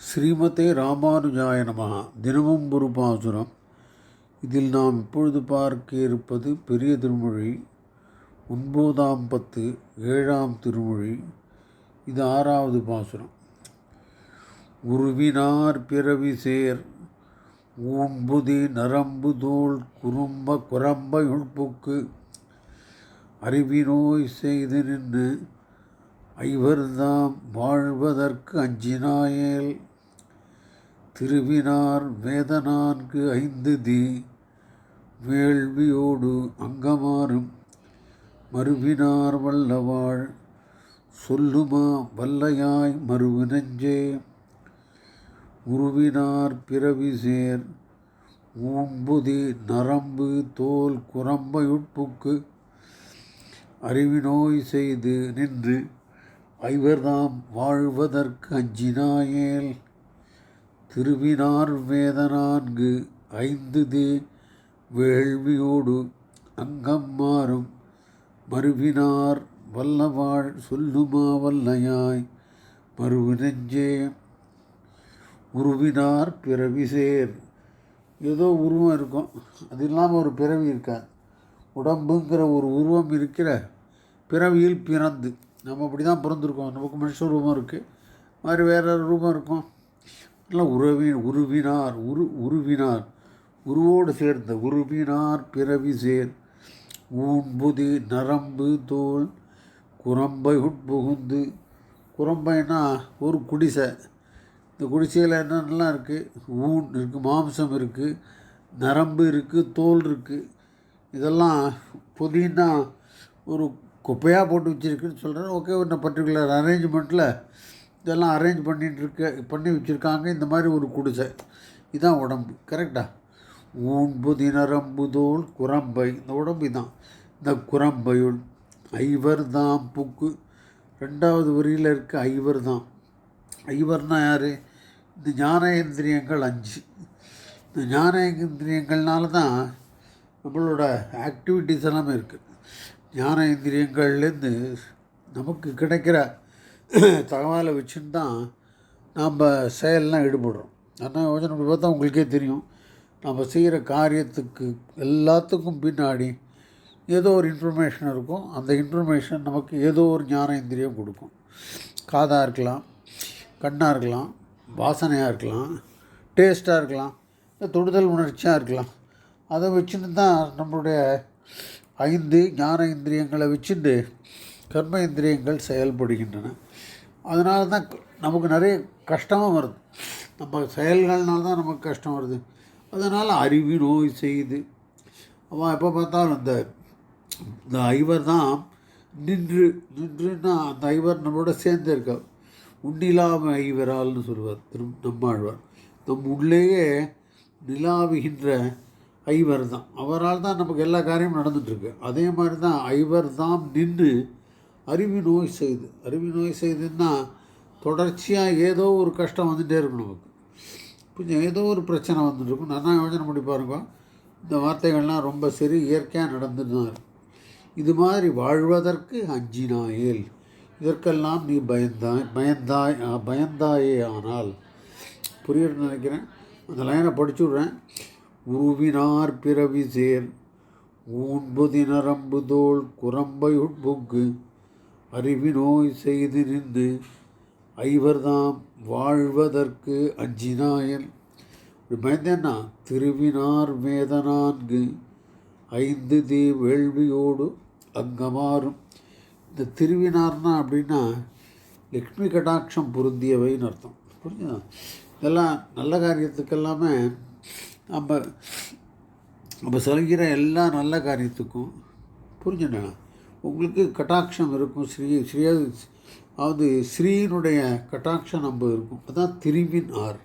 ஸ்ரீமதே ராமானுஜாய நமஹ. தினமும் ஒரு பாசுரம். இதில் நாம் இப்பொழுது பார்க்க இருப்பது பெரிய திருமொழி ஒன்பதாம் பத்து ஏழாம் திருமொழி. இது ஆறாவது பாசுரம். உருவினார் பிறவி சேர் ஊன்புதி நரம்பு தோல் குறும்ப குரம்ப உள்புக்கு அறிவினோய் செய்து நின்று ஐவர்தாம் வாழ்வதற்கு அஞ்சினாயேல். திருவினார் வேத நான்கு ஐந்து தி. வேள்வியோடு அங்கமாறும் மறுவினார் வல்லவாள் சொல்லுமா வல்லையாய் மறுவு நெஞ்சே உருவினார் பிறவி சேர் ஊம்புதி நரம்பு தோல் குரம்பையுட்புக்கு அறிவினோய் செய்து நின்று ஐவர்தாம் வாழ்வதற்கு அஞ்சினாயேல். திருவினார் வேதனான்கு ஐந்து தே வேள்வியோடு அங்கம் மாறும். மறுவினார் வல்லவாழ் சொல்லுமா வல்லையாய்? மறுவு நெஞ்சே உருவினார் பிறவி சேர் ஏதோ உருவம் இருக்கும். அது இல்லாமல் ஒரு பிறவி இருக்காது. உடம்புங்கிற ஒரு உருவம் இருக்கிற பிறவியில் பிறந்து. நம்ம அப்படி தான் பிறந்திருக்கோம். நமக்கு மனுஷ ரூபம் இருக்குது மாதிரி வேறு ரூபம் இருக்கும். எல்லாம் உறவி உருவினார் உரு உருவினார். உருவோடு சேர்ந்த உருவினார் பிறவி சேர். ஊன்புதி நரம்பு தோல் குரம்பை உட்புகுந்து. குரம்பைனா ஒரு குடிசை. இந்த குடிசையில் என்னென்னலாம் இருக்குது ஊன் இருக்குது மாம்சம் இருக்குது நரம்பு இருக்குது தோல் இருக்குது இதெல்லாம் புதினா ஒரு குப்பையாக போட்டு வச்சுருக்குன்னு சொல்கிறேன் ஓகே ஒரு பர்டிகுலர் அரேஞ்ச்மெண்ட்டில் இதெல்லாம் அரேஞ்ச் பண்ணிட்டு இருக்க பண்ணி வச்சுருக்காங்க. இந்த மாதிரி ஒரு குடிசை. இதுதான் உடம்பு. கரெக்டா ஊன்பு தினரம்பு தோல் குரம்பை. இந்த உடம்பு தான் இந்த குரம்பையுள் ஐவர் தான் புக்கு. ரெண்டாவது வரியில் இருக்க ஐவர் தான். ஐவர்னால் யார்? இந்த ஞானேந்திரியங்கள் அஞ்சு. இந்த ஞானேந்திரியங்கள்னால தான் நம்மளோட ஆக்டிவிட்டீஸ் எல்லாமே இருக்குது ஞானேந்திரியங்கள்லேருந்து நமக்கு கிடைக்கிற தகவலை வச்சுன்னு தான் நாம் செயல்லாம் ஈடுபடுறோம். ஆனால் யோசனை பார்த்தா உங்களுக்கே தெரியும். நம்ம செய்கிற காரியத்துக்கு எல்லாத்துக்கும் பின்னாடி ஏதோ ஒரு இன்ஃபர்மேஷன் இருக்கும். அந்த இன்ஃபர்மேஷன் நமக்கு ஏதோ ஒரு ஞான இந்திரியம் கொடுக்கும். காதாக இருக்கலாம் கண்ணாக இருக்கலாம் வாசனையாக இருக்கலாம் டேஸ்ட்டாக இருக்கலாம் இல்லை தொடுதல் உணர்ச்சியாக இருக்கலாம். அதை வச்சுன்னு தான் நம்மளுடைய ஐந்து ஞான இந்திரியங்களை வச்சுட்டு கர்ம இந்திரியங்கள் செயல்படுகின்றன. அதனால தான் நமக்கு நிறைய கஷ்டமும் வருது. நம்ம செயல்கள்னால தான் நமக்கு கஷ்டம் வருது. அதனால் அறிவு நோய் செய்யுது. அவன் எப்போ பார்த்தாலும் இந்த இந்த ஐவர் தான் நின்று நின்றுன்னா அந்த ஐவர் நம்மளோட சேர்ந்து இருக்கா உண்டிலாம ஐவரால்னு சொல்லுவார் திரு நம்மாழ்வார் நம் உள்ளேயே நிலாவுகின்ற ஐவர் தான். அவரால் தான் நமக்கு எல்லா காரியமும் நடந்துகிட்ருக்கு அதே மாதிரி தான் ஐவர் தான் நின்று அறிவு நோய் செய்து அறிவு நோய் செய்துன்னா தொடர்ச்சியாக ஏதோ ஒரு கஷ்டம் வந்துகிட்டே இருக்கும் நமக்கு. கொஞ்சம் ஏதோ ஒரு பிரச்சனை வந்துட்டுருக்கும். நல்லா யோஜனை பண்ணி பாருங்க. இந்த வார்த்தைகள்லாம் ரொம்ப சரி இயற்கையாக நடந்துட்டு இது மாதிரி வாழ்வதற்கு அஞ்சினாயேல் இதற்கெல்லாம் நீ பயந்தாய் பயந்தாய் பயந்தாயே ஆனால். புரியுதுன்னு நினைக்கிறேன். அந்த லைனை படிச்சு விட்றேன். உருவினார் பிறவி சேர் ஊன்புதினரம்பு தோல் குரம்பை உட்புக்கு. அறிவினோய் செய்து நின்று ஐவர்தாம் வாழ்வதற்கு அஞ்சினாயல். பயந்தேன்னா திருவினார் மேதனான்கு ஐந்து தீ வேள்வியோடு அங்கமாறும். இந்த திருவினார்னா அப்படின்னா லக்ஷ்மி கடாட்சம் பொருந்தியவைன்னு அர்த்தம். புரிஞ்சுதா? இதெல்லாம் நல்ல காரியத்துக்கெல்லாமே நம்ம நம்ம சொல்கிற எல்லா நல்ல காரியத்துக்கும் புரிஞ்சுண்ணா உங்களுக்கு கட்டாட்சம் இருக்கும். ஸ்ரீ ஸ்ரீ அதாவது ஸ்ரீயினுடைய கட்டாட்சம் நம்ம இருக்கும். அதான் திருவின் ஆர்.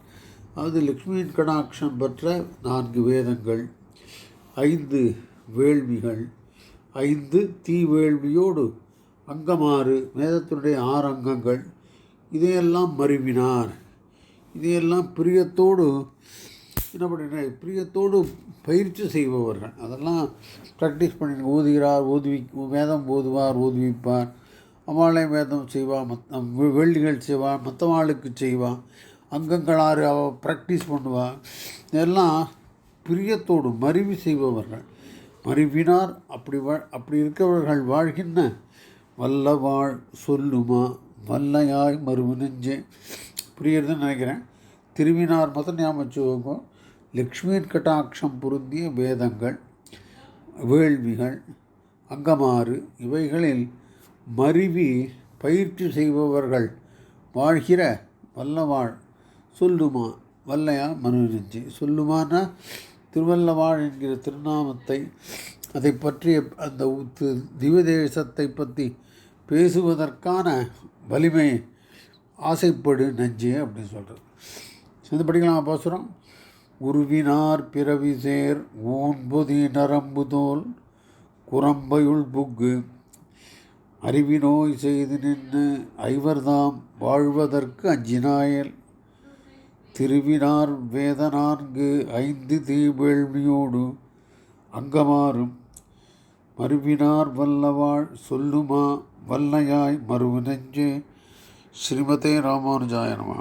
அதாவது லக்ஷ்மியின் கடாட்சம் பெற்ற நான்கு வேதங்கள் ஐந்து வேள்விகள் ஐந்து தீ வேள்வியோடு அங்கமாறு வேதத்தினுடைய ஆறு அங்கங்கள் இதையெல்லாம் மருவினார். இதையெல்லாம் பிரியத்தோடு என்ன பண்ணுற பிரியத்தோடு பயிற்சி செய்பவர்கள். அதெல்லாம் ப்ராக்டிஸ் பண்ணி ஓதுகிறார் ஓதுவி வேதம் ஓதுவார் ஓதுவிப்பார். அம்மாளை வேதம் செய்வான் மத் வெள்ளிகள் செய்வான் மற்றவாளுக்கு செய்வான் அங்கங்களாறு அவ ப்ராக்டிஸ் பண்ணுவாள் இதெல்லாம் பிரியத்தோடு மருவி செய்பவர்கள். மருவினார் அப்படி வா அப்படி இருக்கவர்கள் வாழ்கின்ற வல்ல வாழ் சொல்லுமா வல்லையாய் மருவு நெஞ்சே. புரியுறதுன்னு நினைக்கிறேன். திருவினார் மொத்தம் ஞாபகம் வச்சுக்கோங்க. லக்ஷ்மியின் கட்டாட்சம் பொருந்திய வேதங்கள் வேள்விகள் அங்கமாறு இவைகளில் மருவி பயிற்சி செய்பவர்கள் வாழ்கிற வல்லவாழ் சொல்லுமா வல்லையா மனுநெஞ்சு சொல்லுமானா திருவல்லவாழ் என்கிற திருநாமத்தை அதை பற்றிய அந்த திவதேசத்தை பற்றி பேசுவதற்கான வலிமை ஆசைப்படு நெஞ்சே அப்படின்னு சொல்கிறது இது படிக்கலாம் பேசுகிறோம் உருவினார் பிறவி சேர் ஊன்பொதி நரம்புதோல் குரம்பையுள் புக்கு அறிவினோய் செய்து நின்று ஐவர்தாம் வாழ்வதற்கு அஞ்சினாயல். திருவினார் வேத நான்கு ஐந்து தீவேள்வியோடு அங்கமாறும். மருவினார் வல்லவாள் சொல்லுமா வல்லையாய் மறுவு நெஞ்சு ஸ்ரீமதே ராமானுஜாயனமா